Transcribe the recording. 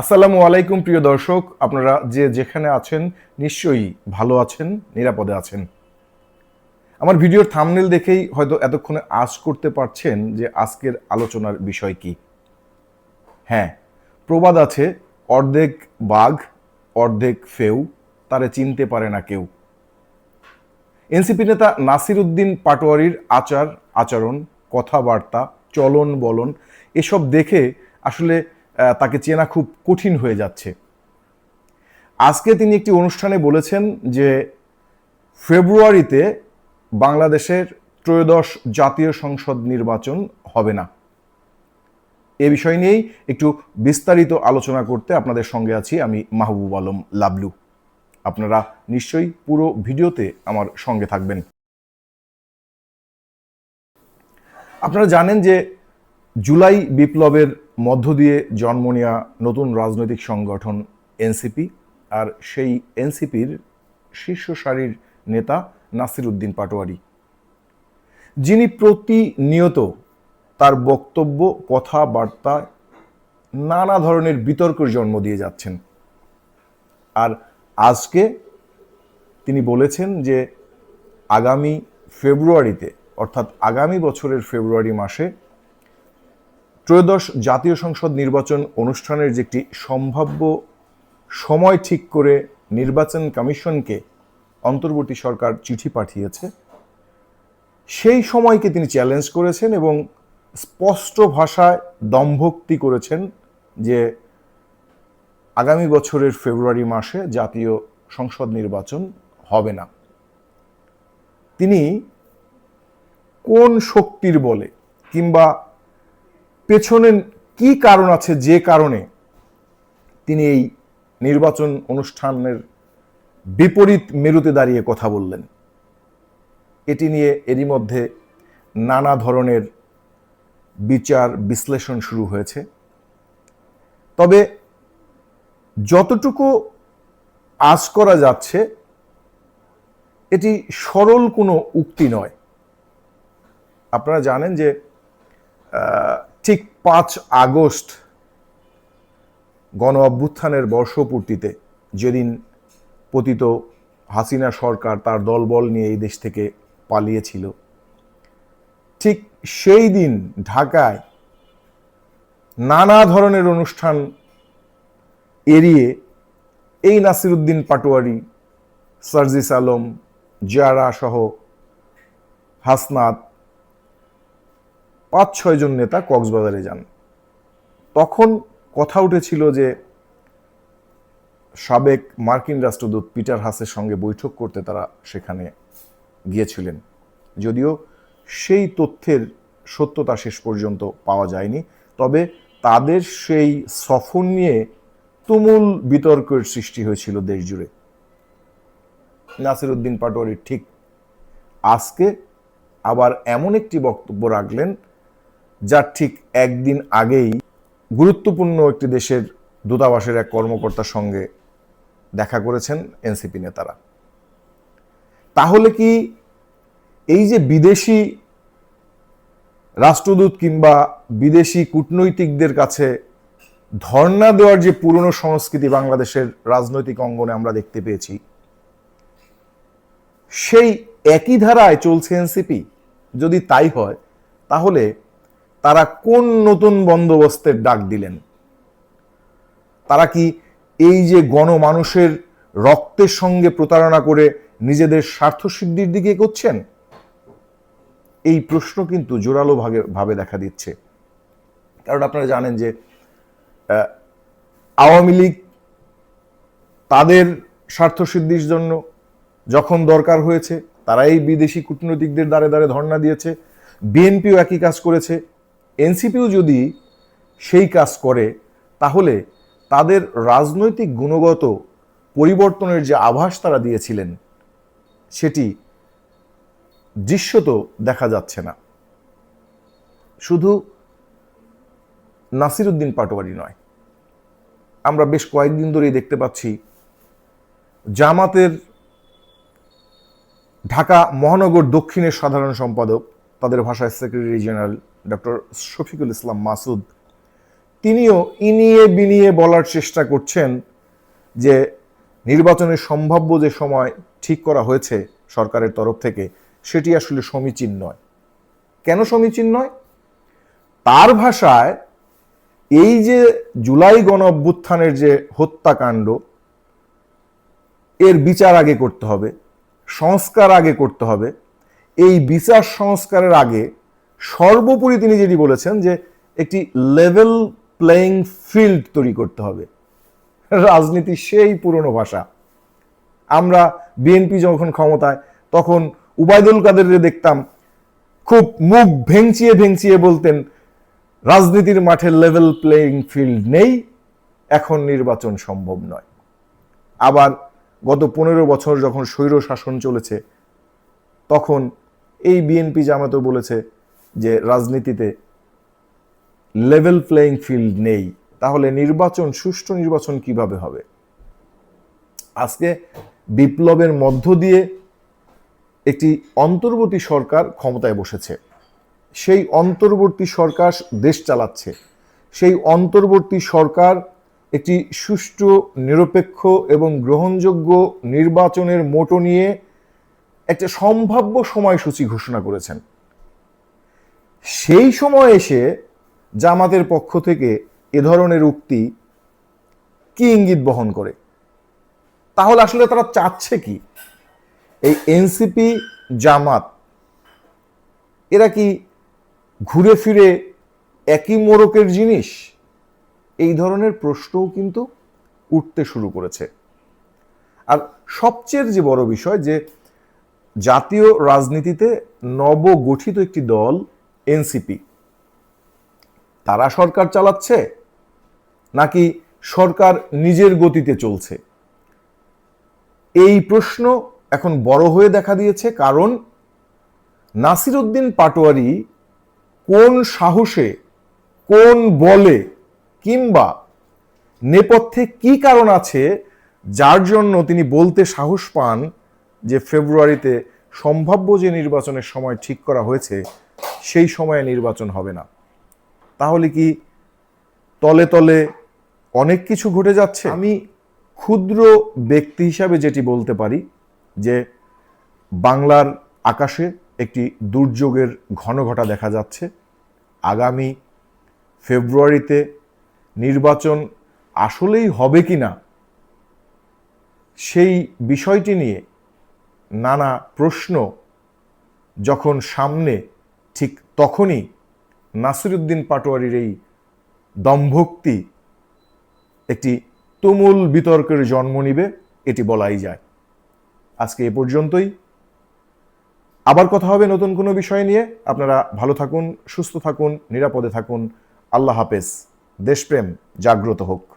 আসসালামু আলাইকুম, প্রিয় দর্শক। আপনারা যে যেখানে আছেন নিশ্চয়ই ভালো আছেন, নিরাপদে আছেন। আমার ভিডিওর থামনেল দেখেই হয়তো এতক্ষণে আশ করতে পারছেন যে আজকের আলোচনার বিষয় কি। হ্যাঁ প্রবাদ আছে, অর্ধেক বাঘ, অর্ধেক ফেউ, তারে চিনতে পারে না কেউ। এনসিপি নেতা নাসির উদ্দিন পাটোয়ারির আচার, আচরণ, কথাবার্তা, চলন বলন, এসব দেখে আসলে তাকে চেনা খুব কঠিন হয়ে যাচ্ছে। আজকে তিনি একটি অনুষ্ঠানে বলেছেন যে ফেব্রুয়ারিতে বাংলাদেশের ত্রয়োদশ জাতীয় সংসদ নির্বাচন হবে না। এ বিষয় নিয়েই একটু বিস্তারিত আলোচনা করতে আপনাদের সঙ্গে আছি আমি মাহবুব আলম লাবলু। আপনারা নিশ্চয়ই পুরো ভিডিওতে আমার সঙ্গে থাকবেন। আপনারা জানেন যে জুলাই বিপ্লবের মধ্য দিয়ে জন্ম নেওয়া নতুন রাজনৈতিক সংগঠন এনসিপি আর সেই এনসিপির শীর্ষ সারির নেতা নাসির উদ্দিন পাটোয়ারি। যিনি প্রতিনিয়ত তার বক্তব্য কথাবার্তা নানা ধরনের বিতর্কের জন্ম দিয়ে যাচ্ছেন। আর আজকে তিনি বলেছেন যে আগামী ফেব্রুয়ারিতে, অর্থাৎ আগামী বছরের ফেব্রুয়ারি মাসে ত্রয়োদশ জাতীয় সংসদ নির্বাচন অনুষ্ঠানের যে একটি সম্ভাব্য সময় ঠিক করে নির্বাচন কমিশনকে অন্তর্বর্তী সরকার চিঠি পাঠিয়েছে, সেই সময়কে তিনি চ্যালেঞ্জ করেছেন এবং স্পষ্ট ভাষায় দম্ভক্তি করেছেন যে আগামী বছরের ফেব্রুয়ারি মাসে জাতীয় সংসদ নির্বাচন হবে না। তিনি কোন শক্তির বলে কিংবা পেছনে কি কারণ আছে যে কারণে তিনি এই নির্বাচন অনুষ্ঠানের বিপরীত মেরুতে দাঁড়িয়ে কথা বললেন? এটি নিয়ে এরই মধ্যে নানা ধরনের বিচার বিশ্লেষণ শুরু হয়েছে। তবে যতটুকু আজ করা যাচ্ছে, এটি সরল কোনো উক্তি নয়। আপনারা জানেন যে ঠিক পাঁচ আগস্ট গণ অভ্যুত্থানের বর্ষপূর্তিতে যেদিন পতিত হাসিনা সরকার তার দলবল নিয়ে এই দেশ থেকে পালিয়েছিল, ঠিক সেই দিন ঢাকায় নানা ধরনের অনুষ্ঠান এড়িয়ে এই নাসিরুদ্দিন পাটোয়ারি, সার্জিস আলম, জিয়ারা সহ হাসনাত পাঁচ ছয়জন নেতা কক্সবাজারে যান। তখন কথা উঠেছিল যে সাবেক মার্কিন রাষ্ট্রদূত পিটার হাসের সঙ্গে বৈঠক করতে তারা সেখানে গিয়েছিলেন। যদিও সেই তথ্যের সত্যতা শেষ পর্যন্ত পাওয়া যায়নি, তবে তাদের সেই সফর নিয়ে তুমুল বিতর্কের সৃষ্টি হয়েছিল দেশ জুড়ে নাসির উদ্দিন পাটোয়ারি ঠিক আজকে আবার এমন একটি বক্তব্য রাখলেন যার ঠিক একদিন আগেই গুরুত্বপূর্ণ একটি দেশের দূতাবাসের এক কর্মকর্তার সঙ্গে দেখা করেছেন এনসিপি নেতারা। তাহলে কি এই যে বিদেশি রাষ্ট্রদূত কিংবা বিদেশি কূটনৈতিকদের কাছে ধর্ণা দেওয়ার যে পুরনো সংস্কৃতি বাংলাদেশের রাজনৈতিক অঙ্গনে আমরা দেখতে পেয়েছি, সেই একই ধারায় চলছে এনসিপি? যদি তাই হয়, তাহলে তারা কোন নতুন বন্দোবস্তের ডাক দিলেন? তারা কি এই যে গণমানুষের রক্তের সঙ্গে প্রতারণা করে নিজেদের স্বার্থসিদ্ধির দিকে করছেন এই প্রশ্ন কিন্তু জোরালো ভাগে, ভাবে দেখা দিচ্ছে। কারণ আপনারা জানেন যে আওয়ামী লীগ তাদের স্বার্থসিদ্ধির জন্য যখন দরকার হয়েছে তারা এই বিদেশি কূটনৈতিকদের দ্বারে দ্বারে ধর্ণা দিয়েছে। বিএনপিও একই কাজ করেছে। এনসিপিও যদি সেই কাজ করে, তাহলে তাদের রাজনৈতিক গুণগত পরিবর্তনের যে আভাস তারা দিয়েছিলেন, সেটি দৃশ্যত দেখা যাচ্ছে না। শুধু নাসিরুদ্দিন পাটোয়ারি নয়, আমরা বেশ কয়েকদিন ধরেই দেখতে পাচ্ছি জামাতের ঢাকা মহানগর দক্ষিণের সাধারণ সম্পাদক তাদের ভাষায় secretary general doctor Shafiqul Islam Masud. তিনিও ইনিয়ে বিনিয়ে বলার চেষ্টা করছেন যে নির্বাচনের সম্ভাব্য যে সময় ঠিক করা হয়েছে সরকারের তরফ থেকে, সেটি আসলে সমীচীন নয়। কেন সমীচীন নয়? তার ভাষায় এই যে জুলাই গণ অভ্যুত্থানের যে হত্যাকাণ্ড, এর বিচার আগে করতে হবে, সংস্কার আগে করতে হবে এই বিচার সংস্কারের আগে সর্বোপরি তিনি যেটি বলেছেন যে একটি লেভেল প্লেয়িং ফিল্ড তৈরি করতে হবে। রাজনীতি সেই পুরনো ভাষা। আমরা বিএনপি যখন ক্ষমতায়, তখন উবায়দুল কাদেরকে দেখতাম খুব মুখ ভেঙচিয়ে ভেঙচিয়ে বলতেন, রাজনীতির মাঠে লেভেল প্লেয়িং ফিল্ড নেই, এখন নির্বাচন সম্ভব নয়। আবার গত পনেরো বছর যখন স্বৈর শাসন চলেছে, তখন এই বিএনপি জামাতও বলেছে যে রাজনীতিতে লেভেল প্লেয়িং ফিল্ড নেই। তাহলে নির্বাচন, সুষ্ঠু নির্বাচন কীভাবে হবে? আজকে বিপ্লবের মধ্য দিয়ে একটি অন্তর্বর্তী সরকার ক্ষমতায় বসেছে। সেই অন্তর্বর্তী সরকার দেশ চালাচ্ছে। সেই অন্তর্বর্তী সরকার একটি সুষ্ঠু, নিরপেক্ষ এবং গ্রহণযোগ্য নির্বাচনের মোটো নিয়ে একটা সম্ভাব্য সময়সূচি ঘোষণা করেছেন। সেই সময় এসে জামাতের পক্ষ থেকে এ ধরনের উক্তি কি ইঙ্গিত বহন করে? তাহলে আসলে তারা চাচ্ছে কি? এই এনসিপি জামাত, এরা কি ঘুরে ফিরে একই মোড়কের জিনিস? এই ধরনের প্রশ্নও কিন্তু উঠতে শুরু করেছে। আর সবচেয়ে যে বড় বিষয় যে জাতীয় রাজনীতিতে নবগঠিত একটি দল, এনসিপি। তারা সরকার চালাচ্ছে নাকি সরকার নিজের গতিতে চলছে? এই প্রশ্ন এখন বড় হয়ে দেখা দিয়েছে কারণ নাসিরুদ্দিন পাটোয়ারি কোন সাহসে, কোন বলে কিংবা নেপথ্যে কি কারণ আছে, যার জন্য তিনি বলতে সাহস পান যে ফেব্রুয়ারিতে সম্ভাব্য যে নির্বাচনের সময় ঠিক করা হয়েছে, সেই সময়ে নির্বাচন হবে না। তাহলে কি তলে তলে অনেক কিছু ঘটে যাচ্ছে? আমি ক্ষুদ্র ব্যক্তি হিসাবে যেটি বলতে পারি যে বাংলার আকাশে একটি দুর্যোগের ঘন ঘটা দেখা যাচ্ছে। আগামী ফেব্রুয়ারিতে নির্বাচন আসলেই হবে কি না সেই বিষয়টি নিয়ে নানা প্রশ্ন যখন সামনে, ঠিক তখনই নাসিরুদ্দিন পাটোয়ারির এই দম্ভক্তি একটি তুমুল বিতর্কের জন্ম নিবে, এটি বলাই যায়। আজকে এ পর্যন্তই। আবার কথা হবে নতুন কোনো বিষয় নিয়ে। আপনারা ভালো থাকুন, সুস্থ থাকুন, নিরাপদে থাকুন। আল্লাহ হাফেজ। দেশপ্রেম জাগ্রত হোক।